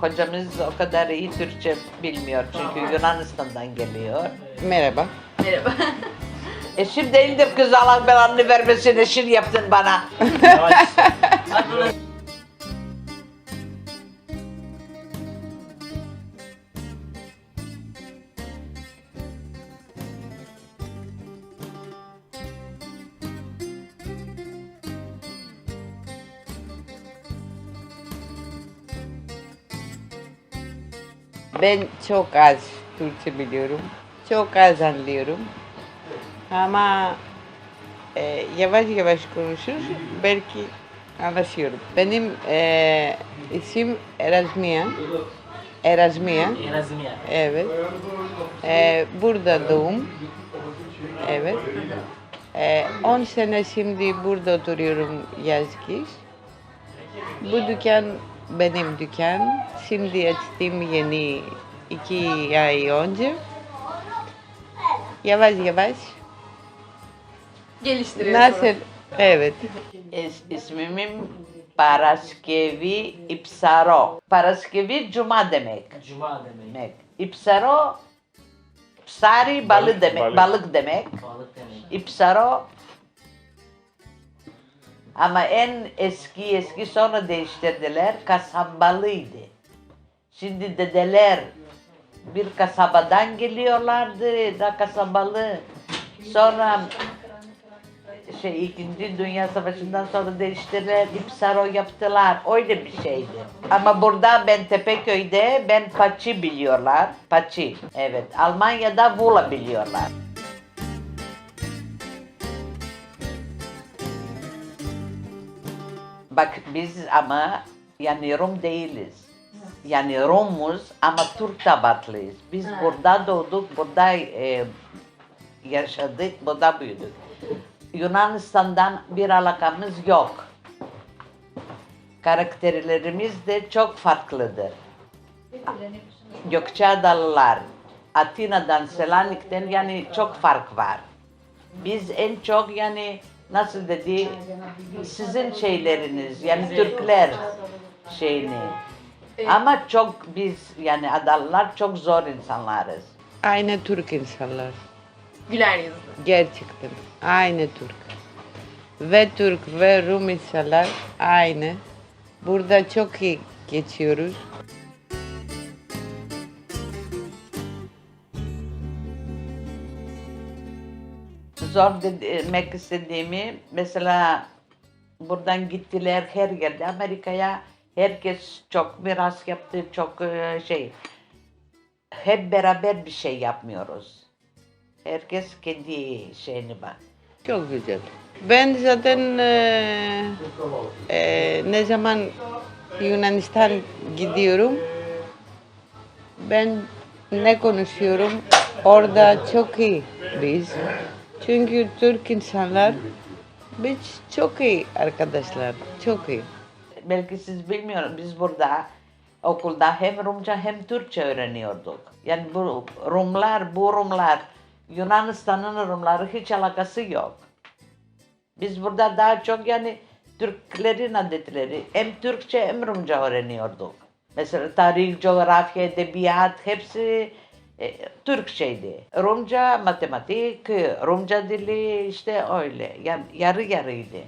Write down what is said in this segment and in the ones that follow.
hocamız o kadar iyi Türkçe bilmiyor çünkü Yunanistan'dan geliyor. Merhaba. Merhaba. E şimdi indir kız Allah belanı vermesin eşin yaptın bana. Ben çok az Türkçe biliyorum. Çok az anlıyorum. Ama e, yavaş yavaş konuşur. Belki anlaşıyorum. Benim e, isim Erasmia. Erasmia. Erasmia. Evet. E, burada doğum. Evet. E, 10 sene şimdi burada oturuyorum yazgis. Bu dükkan Μπένε μου, Τουκιάν, Σύνδεση τη γη. Η γη είναι η γη, Να σε εύετ. Η Παρασκευή, Ψαρό. Παρασκευή, Τζουμάδε Μεκ. Η Ψαρό, Ψάρι, Μπαλκδεμέκ. Η Ψαρό. Ama en eski eski sonra değiştirdiler kasabalıydı. Şimdi dedeler bir kasabadan geliyorlardı da kasabalı. Sonra şey İkinci Dünya Savaşı'ndan sonra değiştirdiler, İpsaro yaptılar. Öyle bir şeydi. Ama burada ben Tepeköy'de ben Paçi biliyorlar. Paçi. Evet. Almanya'da Vula biliyorlar. Bak biz ama yani Rum değiliz. Yani Rumuz ama Türk tabaklıyız. Biz burada doğduk, burada e, yaşadık, burada büyüdük. Yunanistan'dan bir alakamız yok. Karakterlerimiz de çok farklıdır. Gökçeadalılar, Atina'dan, Selanik'ten yani çok fark var. Biz en çok yani nasıl dedi sizin şeyleriniz yani Türkler şeyini. Ama çok biz yani Adalılar çok zor insanlarız. Aynı Türk insanlar. Güler yüzlü. Gerçekten. Aynı Türk. Ve Türk ve Rum insanlar aynı. Burada çok iyi geçiyoruz. Zor demek istediğimi mesela buradan gittiler her yerde Amerika'ya herkes çok miras yaptı çok e, şey hep beraber bir şey yapmıyoruz. Herkes kendi şeyini bak. Çok güzel. Ben zaten eee, eee, ne zaman Yunanistan gidiyorum, ben ne konuşuyorum orada çok iyi biz. Çünkü Türk insanlar biz çok iyi arkadaşlar, çok iyi. Belki siz bilmiyorsunuz biz burada okulda hem Rumca hem Türkçe öğreniyorduk. Yani bu Rumlar, bu Rumlar, Yunanistan'ın Rumları hiç alakası yok. Biz burada daha çok yani Türklerin adetleri hem Türkçe hem Rumca öğreniyorduk. Mesela tarih, coğrafya, edebiyat hepsi Türkçeydi. Rumca, matematik, Rumca dili işte öyle. Yani yarı yarıydı.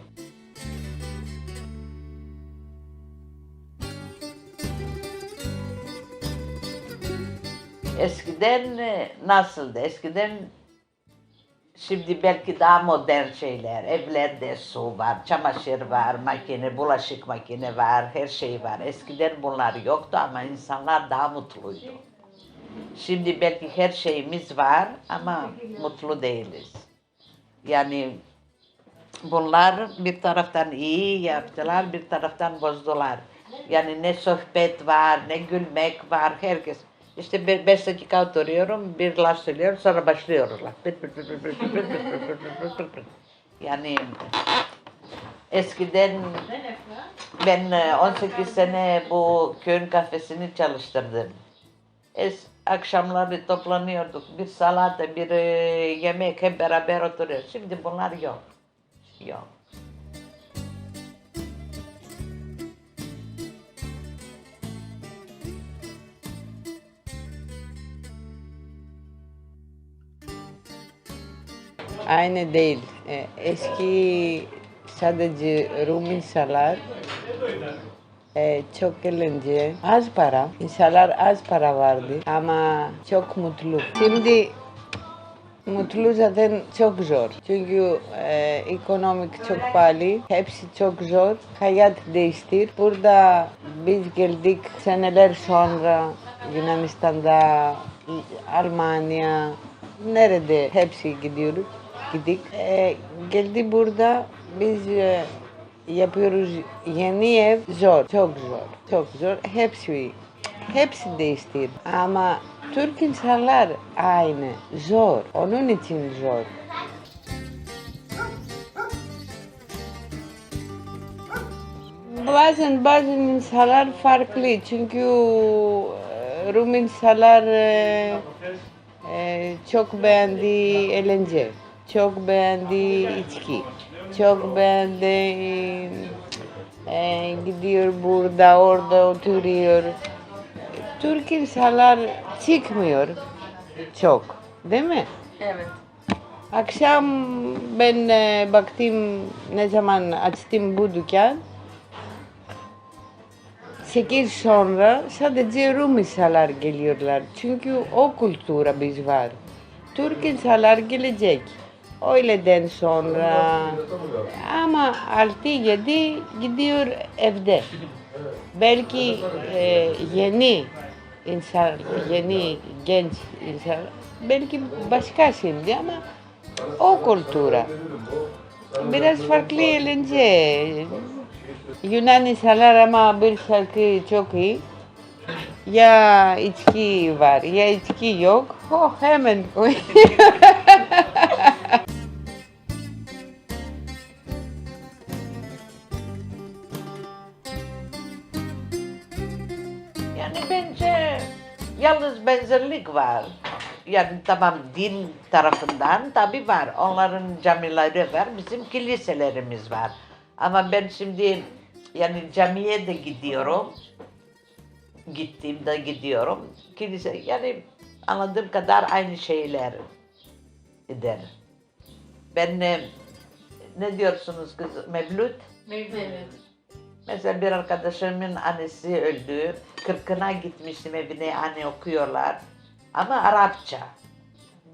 Eskiden e, nasıldı? Eskiden şimdi belki daha modern şeyler. Evlerde su var, çamaşır var, makine, bulaşık makine var, her şey var. Eskiden bunlar yoktu ama insanlar daha mutluydu. Şimdi belki her şeyimiz var ama mutlu değiliz. Yani bunlar bir taraftan iyi yaptılar, bir taraftan bozdular. Yani ne sohbet var, ne gülmek var, herkes. İşte bir beş dakika oturuyorum, bir laf söylüyorum, sonra başlıyorlar. Yani eskiden ben 18 sene bu köyün kafesini çalıştırdım. Es, akşamları toplanıyorduk. Bir salata, bir e, yemek hep beraber oturuyoruz. Şimdi bunlar yok. Yok. Aynı değil. E, eski sadece rum Rumisalar e, çok eğlence, az para. İnsanlar az para vardı ama çok mutlu. Şimdi mutlu zaten çok zor. Çünkü e, ekonomik çok pahalı. Hepsi çok zor. Hayat değiştir. Burada biz geldik seneler sonra Yunanistan'da, Almanya, nerede hepsi gidiyoruz. Gidik. E, geldi burada biz e, yapıyoruz yeni ev zor, çok zor, çok zor. Hepsi, hepsi değiştir. Ama Türk insanlar aynı, zor. Onun için zor. Bazen bazen insanlar farklı çünkü e, Rum insanlar e, e, çok beğendi eğlence, çok beğendi içki, çok beğendi e, gidiyor burada orada oturuyor. Türk insanlar çıkmıyor çok değil mi? Evet. Akşam ben e, baktım ne zaman açtım bu dükkan. Sekiz sonra sadece Rum insanlar geliyorlar. Çünkü o kültüre biz var. Türk insanlar gelecek. Öğleden sonra ama altı yedi gidiyor evde. Belki e, yeni insan, yeni genç insan, belki başka şimdi ama o kültüre. Biraz farklı eğlence. Yunan insanlar ama bir şarkı çok iyi. Ya içki var ya içki yok. Oh hemen. Yani bence yalnız benzerlik var. Yani tamam din tarafından tabi var. Onların camileri var, bizim kiliselerimiz var. Ama ben şimdi yani camiye de gidiyorum. Gittiğimde gidiyorum. Kilise yani anladığım kadar aynı şeyler eder. Ben e, ne diyorsunuz kız Mevlüt? Evet. Mesela bir arkadaşımın annesi öldü. Kırkına gitmiştim evine anne okuyorlar. Ama Arapça.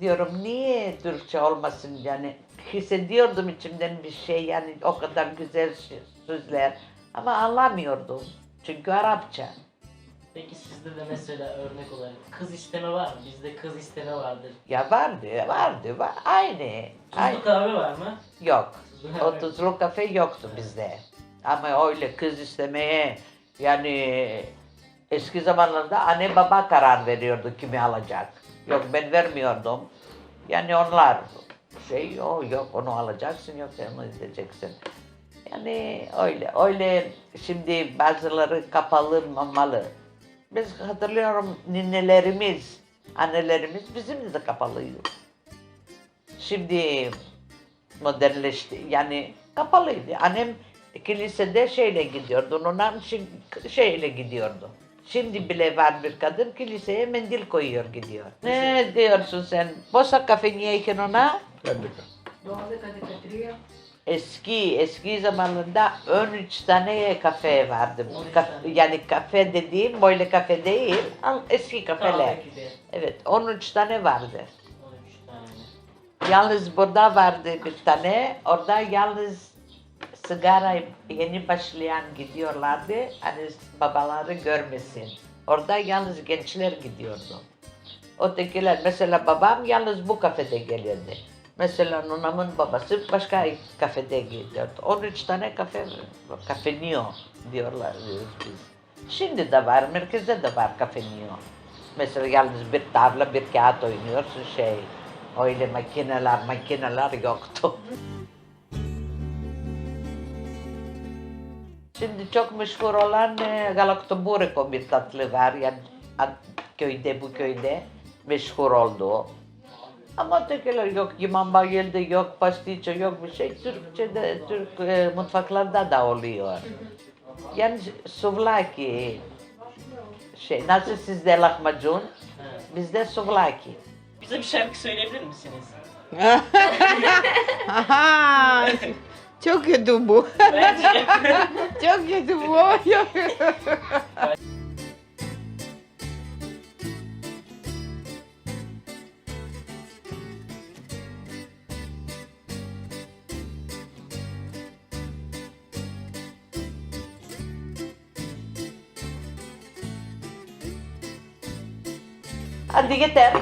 Diyorum niye Türkçe olmasın yani. Hissediyordum içimden bir şey yani o kadar güzel sözler. Ama anlamıyordum. Çünkü Arapça. Peki sizde de mesela örnek olarak kız isteme var mı? Bizde kız isteme vardır. Ya vardı, vardı, var. Aynı. Aynı. Tuzlu kahve var mı? Yok. Tuzlu kahve. O tuzlu kafe yoktu bizde. Ama öyle kız istemeye yani eski zamanlarda anne baba karar veriyordu kimi alacak. Yok ben vermiyordum. Yani onlar şey o yok onu alacaksın yok onu izleyeceksin. Yani öyle öyle şimdi bazıları kapalı mamalı. Biz hatırlıyorum ninelerimiz, annelerimiz bizim de kapalıydı. Şimdi modernleşti. Yani kapalıydı. Annem kilisede şeyle gidiyordu. Ondan şi- şeyle gidiyordu. Şimdi bile var bir kadın kiliseye mendil koyuyor gidiyor. Ne diyorsun sen? Bosa kafeniyeyken ona eski eski zamanında 13 tane kafe vardı. Kaf- yani kafe dediğim böyle kafe değil. al- Eski kafeler. Kahve gibi. Evet 13 tane vardı. 13 tane. Yalnız burada vardı bir tane. Orada yalnız sigara yeni başlayan gidiyorlardı. Hani babaları görmesin. Orada yalnız gençler gidiyordu. Ötekiler mesela babam yalnız bu kafede gelirdi. Mesela nonamın babası başka kafede gidiyordu. 13 tane kafe, kafe Neo diyorlar biz. Şimdi de var, merkezde de var kafe Neo. Mesela yalnız bir tavla, bir kağıt oynuyorsun şey. Öyle makineler, makineler yoktu. Şimdi çok meşhur olan e, Galaktoburiko bir tatlı var. Yani köyde bu köyde meşhur oldu. Ama ötekiler yok. Yaman bayıldı, yok pastiço, yok bir şey. Türkçe'de, Türk e, mutfaklarda da oluyor. Yani suvlaki şey, nasıl sizde lahmacun, bizde suvlaki. Bize bir şarkı söyleyebilir misiniz? Aha, çok kötü bu. Bence çok kötü bu. Hadi yeter.